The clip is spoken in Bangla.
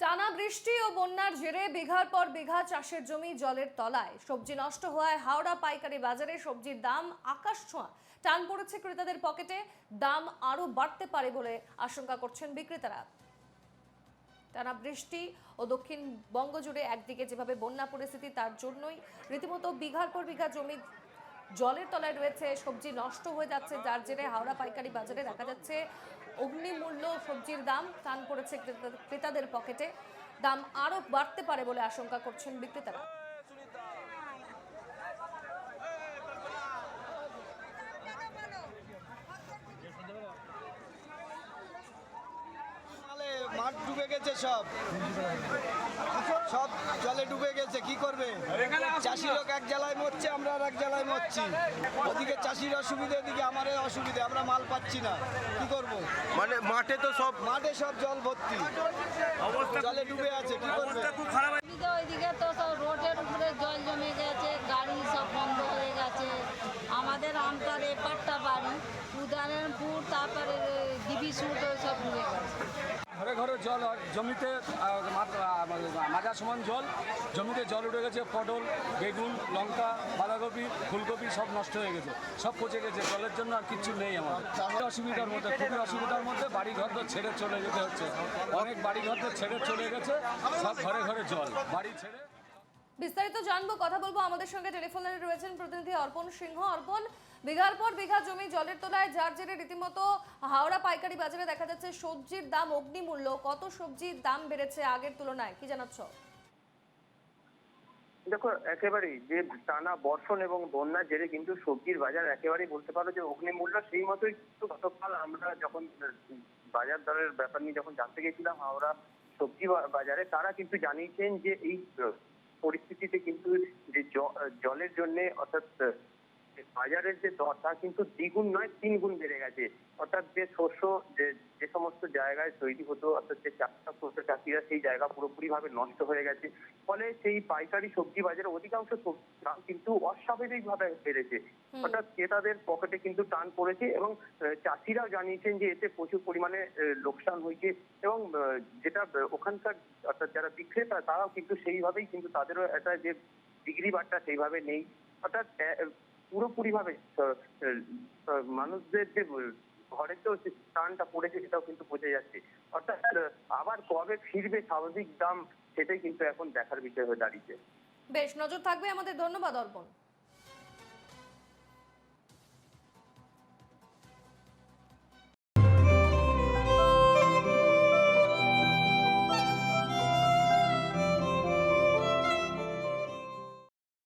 টানা বৃষ্টি ও বন্যার জেরে বিঘার পর বিঘা চাষের জমি জলের তলায়। সবজি নষ্ট হওয়ায় হাওড়া পাইকারি বাজারে সবজির দাম আকাশ ছোঁয়া। টান পড়েছে ক্রেতাদের পকেটে, দাম আরও বাড়তে পারে বলে আশঙ্কা করছেন বিক্রেতারা। টানা বৃষ্টি ও দক্ষিণবঙ্গ জুড়ে একদিকে যেভাবে বন্যা পরিস্থিতি, তার জন্যই রীতিমতো বিঘার পর বিঘা জমি জলের তলায় রয়েছে, সবজি নষ্ট হয়ে যাচ্ছে, যার জেরে হাওড়া পাইকারি বাজারে দেখা যাচ্ছে অগ্নিমূল্য সবজির দাম টান পড়েছে ক্রেতাদের পকেটে। দাম আরও বাড়তে পারে বলে আশঙ্কা করছেন বিক্রেতারা। মাঠ ডুবে গেছে সব জলে ডুবে গেছে কি করবে চাষি লোক এক জেলায় মরছে আমরা আর এক জেলায় মরছি। ওদিকে চাষির অসুবিধা এদিকে আমার অসুবিধা আমরা মাল পাচ্ছি না। কি করব? মানে মাঠে তো সব মাঠে সব জল ভর্তি। জলে ডুবে আছে কি করবে? ওইদিকে তো সব রোডের উপরে জল জমে গেছে গাড়ি সব বন্ধ হয়ে গেছে। আমাদের আমতার এপারটা বাড়ি। তারপরে সব ঘরে ঘরে জল জমিতে আহ, মা- মাজা সমান জল জমিতে জল উঠে গেছে পটল বেগুন লঙ্কা বাঁধাকপি ফুলকপি সব নষ্ট হয়ে গেছে সব পচে গেছে জলের জন্য আর কিচ্ছু নেই আমাদের। অসুবিধার মধ্যে খুবই অসুবিধার মধ্যে বাড়ি ঘর তো ছেড়ে চলে যেতে হচ্ছে। অনেক বাড়ি ঘর তো ছেড়ে চলে গেছে সব ঘরে ঘরে জল বাড়ি ছেড়ে বিস্তারিত জানব, কথা বলব আমাদের সঙ্গে। টেলিফোনে রয়েছেন প্রতিনিধি অর্পণ সিংহ। অর্পণ, বিঘার পর বিঘা জমি জলের তলায় যার জেরে রীতিমতো হাওড়া পাইকারি বাজারে দেখা যাচ্ছে সবজির দাম অগ্নিমূল্য। কত সবজির দাম বেড়েছে আগের তুলনায়? কি জানাচ্ছ? দেখো, একেবারেই যে টানা বর্ষণ এবং বন্যার জেরে কিন্তু সবজির বাজার একেবারেই বলতে পারো যে অগ্নিমূল্য, সেই মতোই কিন্তু গতকাল আমরা যখন বাজার দরের ব্যাপার নিয়ে যখন জানতে গেছিলাম হাওড়া সবজি বাজারে, তারা কিন্তু জানিয়েছেন যে এই পরিস্থিতিতে কিন্তু যে জলের জন্য অর্থাৎ বাজারের যে দর তা কিন্তু দ্বিগুণ নয় তিন গুণ বেড়ে গেছে। অর্থাৎ যে শস্য যে যে সমস্ত জায়গায় তৈরি হতো অর্থাৎ যে চাষটা করতো চাষিরা সেই জায়গা পুরোপুরি ভাবে নষ্ট হয়ে গেছে। ফলে সেই পাইকারি সবজি বাজারে অধিকাংশ সবজির দাম কিন্তু অস্বাভাবিক ভাবে বেড়েছে অর্থাৎ ক্রেতাদের পকেটে কিন্তু টান পড়েছে এবং চাষিরাও জানিয়েছেন যে এতে প্রচুর পরিমাণে লোকসান হয়েছে এবং যেটা ওখানকার অর্থাৎ যারা বিক্রেতা তারাও কিন্তু সেইভাবেই কিন্তু তাদেরও একটা যে ডিগ্রি বারটা সেইভাবে নেই। অর্থাৎ পুরোপুরি ভাবে মানুষদের যে ঘরে তো যে টানটা পড়েছে সেটাও কিন্তু বোঝা যাচ্ছে। অর্থাৎ আবার কবে ফিরবে স্বাভাবিক দাম সেটাই কিন্তু এখন দেখার বিষয় হয়ে দাঁড়িয়েছে। বেশ, নজর থাকবে আমাদের। ধন্যবাদ, অর্পণ।